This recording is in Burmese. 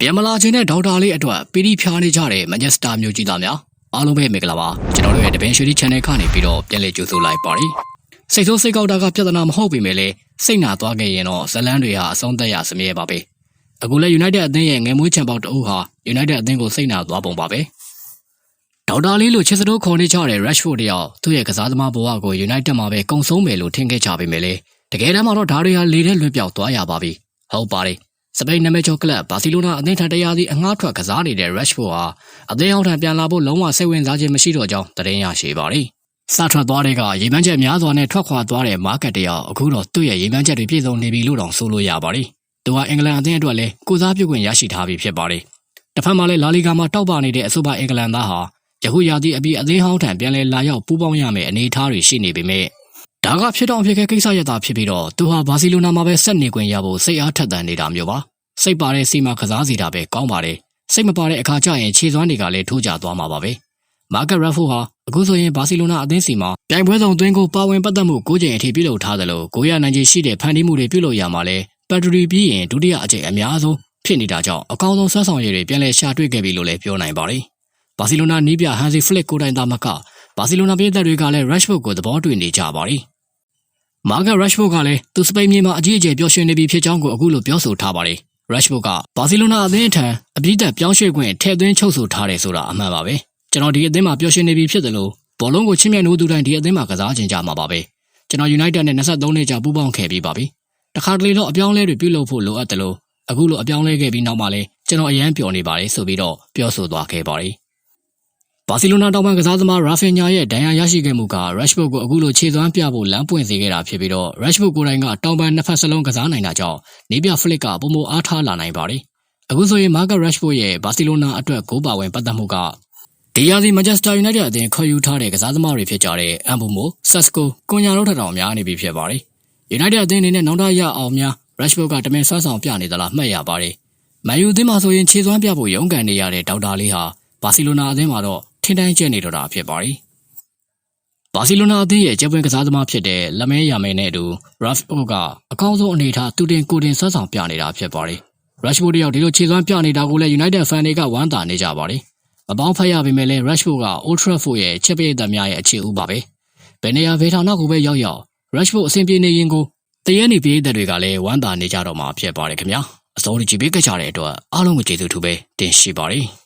ပြန်မလာခြင်းတဲ့ဒေါက်တာလေးအတွက်ပီတိဖြားနေကြတဲ့မန်ချက်စတာမျိုးကြီးသားများအားလုံးပဲမင်္ဂလာပါကျွန်တော်တို့ရဲ့တပင်ရွှေဒီ channel ကနေပြီးတော့ပြန်လည်ကြိုဆိုလိုက်ပါရစေစိတ်ဆိုးစိတ်ကောက်တာကပြဿနာမဟုတ်ပေမဲ့လည်းစိတ်နာသွားခဲ့ရင်တော့ဇလန်းတွေဟာအဆုံးသက်ရစမြဲပါပဲအခုလည်း United အသင်းရဲ့ငယ်မွေးချန်ပေါက်တအုပ်ဟာ United အသင်းကိုစိတ်နာသွားပုံပါပဲဒေါက်တာလေးလိုချစ်စတိုးခေါ်နေကြတဲ့ Rashford တယောက်သူ့ရဲ့ကစားသမားဘဝကို United မှာပဲကုံဆုံးမယ်လို့ထင်ခဲ့ကြပေမဲ့လည်းတကယ်တမ်းမှာတော့ဒါတွေဟာလေထဲလွတ်ပြောက်သွားရပါပြီဟုတ်ပါတယ် စပိန်နာမည်ကျော်ကလပ်ဘာစီလိုနာအသင်းထံတရားစီအငှားထွက်ကစားနေတဲ့ Rashford ဟာအသင်းအောက်ထံပြန်လာဖို့လုံးဝစိတ်ဝင်စားခြင်းမရှိတော့ကြောင်းသတင်းရရှိပါတယ်။စထွက်သွားတဲ့ကရေပန်းချက်များစွာနဲ့ထွက်ခွာသွားတဲ့ market တယောက်အခုတော့သူ့ရဲ့ရေပန်းချက်တွေပြည့်စုံနေပြီလို့တောင်ဆိုလို့ရပါတယ်။သူဟာအင်္ဂလန်အသင်းအတွက်လည်းကိုစားပြုခွင့်ရရှိထားပြီဖြစ်ပါတယ်။တစ်ဖက်မှာလည်းလာလီဂါမှာတောက်ပနေတဲ့အဆိုပါအင်္ဂလန်သားဟာယခုရာသီအပြီးအသင်းဟောင်းထံပြန်လည်လာရောက်ပူးပေါင်းရမယ့်အနေအထားတွေရှိနေပေမဲ့ဒါကဖြစ်တော့ဖြစ်ခဲ့ကိစ္စရတာဖြစ်ပြီးတော့သူဟာဘာစီလိုနာမှာပဲဆက်နေခွင့်ရဖို့စိတ်အားထက်သန်နေတာမျိုးပါ။ စိတ်ပါတဲ့စီမာကစားစီတာပဲကောင်းပါတယ်စိတ်မပါတဲ့အခါကျရင်ခြေစွမ်းတွေကလည်းထိုးကျသွားမှာပါပဲမာကက်ရက်ဖိုဟာအခုဆိုရင်ဘာစီလိုနာအသင်းစီမှာပြိုင်ပွဲဆောင်သွင်းကိုပါဝင်ပတ်သက်မှု၉ချိန်အထိပြုလုပ်ထားတယ်လို့ကိုရနိုင်ကြီးရှိတဲ့ဖန်တီးမှုတွေပြုလုပ်ရမှာလဲပက်ထရီပြီးရင်ဒုတိယအကြိမ်အများဆုံးဖြစ်နေတာကြောင့်အကောင်းဆုံးဆွမ်းဆောင်ရည်တွေပြန်လည်ရှာတွေ့ခဲ့ပြီလို့လည်းပြောနိုင်ပါတယ်ဘာစီလိုနာနီးပြဟန်စီဖလစ်ကိုတိုင်သားမကဘာစီလိုနာပြည်သက်တွေကလည်း Rashford ကိုသဘောတူနေကြပါတယ်မာဂတ် Rashford ကလည်းသူစပိန်မြေမှာအကြီးအကျယ်ပျော်ရွှင်နေပြီဖြစ်ကြောင်းကိုအခုလိုပြောဆိုထားပါတယ် Rashford ကဘာစီလိုနာအသင်းထံအပြည့်သက်ပြောင်းရွှေ့ခွင့်ထည့်သွင်းချုပ်ဆိုထားတယ်ဆိုတာအမှန်ပါပဲကျွန်တော်ဒီအသင်းမှာပျော်ရွှင်နေပြီဖြစ်တယ်လို့ဘောလုံးကိုချင်းမြတ်နိုးသူတိုင်းဒီအသင်းမှာကစားခြင်းကြမှာပါပဲကျွန်တော် United နဲ့23နှစ်ကြာပူးပေါင်းခဲ့ပြီးပါပြီတခါတလေတော့အပြောင်းလဲတွေပြုလုပ်ဖို့လိုအပ်တယ်လို့အခုလိုအပြောင်းလဲခဲ့ပြီးနောက်မှလည်းကျွန်တော်အရန်ပျော်နေပါတယ်ဆိုပြီးတော့ပြောဆိုသွားခဲ့ပါတယ် ဘာစီလိုနာတောင်ပန်ကစားသမားရာဖင်ညာရဲ့ဒဏ်ရာရရှိခဲ့မှုက Rashford ကိုအခုလိုခြေသွမ်းပြဖို့လမ်းပွင့်စေခဲ့တာဖြစ်ပြီးတော့ Rashford ကိုယ်တိုင်ကတောင်ပန်နှစ်ဖက်စလုံးကစားနိုင်တာကြောင့်နေပြဖလစ်ကပုံမအားထားလာနိုင်ပါတယ်။အခုဆိုရင် Marcus Rashford ရဲ့ဘာစီလိုနာအတွက်ဂိုးပါဝင်ပတ်သက်မှုကဒီယာစီမန်ချက်စတာယူနိုက်တက်အသင်းခေါ်ယူထားတဲ့ကစားသမားတွေဖြစ်ကြတဲ့အမ်ဘူမို၊ဆက်စကို၊ကွန်ညာတို့ထက်တောင်များနေပြီဖြစ်ပါတယ်။ United အသင်းအနေနဲ့နောက်ထပ်ရအောင်များ Rashford ကတမင်ဆွမ်းဆောင်ပြနေသလားမှတ်ရပါတယ်။မန်ယူအသင်းမှာဆိုရင်ခြေစွမ်းပြဖို့ရုန်းကန်နေရတဲ့ဒေါက်တာလေးဟာဘာစီလိုနာအသင်းမှာတော့ ထင်းတိုင်းကျနေတော့တာဖြစ်ပါတယ်။ဘာစီလိုနာအသင်းရဲ့ကျပွင့်ကစားသမားဖြစ်တဲ့လမဲယာမဲနဲ့အတူ Rashford ကအကောင်းဆုံးအနေထားသူတင်ကိုတင်ဆွမ်းဆောင်ပြနေတာဖြစ်ပါတယ်။ Rashford တယောက်ဒီလိုခြေစွမ်းပြနေတာကိုလည်း United fan တွေကဝမ်းသာနေကြပါတယ်။မပေါင်းဖက်ရပေမဲ့လည်း Rashford က Old Trafford ရဲ့ချစ်ပရိသတ်များရဲ့အခြေဥပါပဲ။ဘယ်နေရာဘေးထောင်နောက်ကိုပဲရောက်ရောက် Rashford အဆင်ပြေနေရင်ကိုတရဲနေပရိသတ်တွေကလည်းဝမ်းသာနေကြတော့မှာဖြစ်ပါတယ်ခင်ဗျာ။အစိုးရကြည့်ပေးကြတဲ့အတွက်အားလုံးကိုကျေးဇူးထူးပဲတင်ရှိပါတယ်။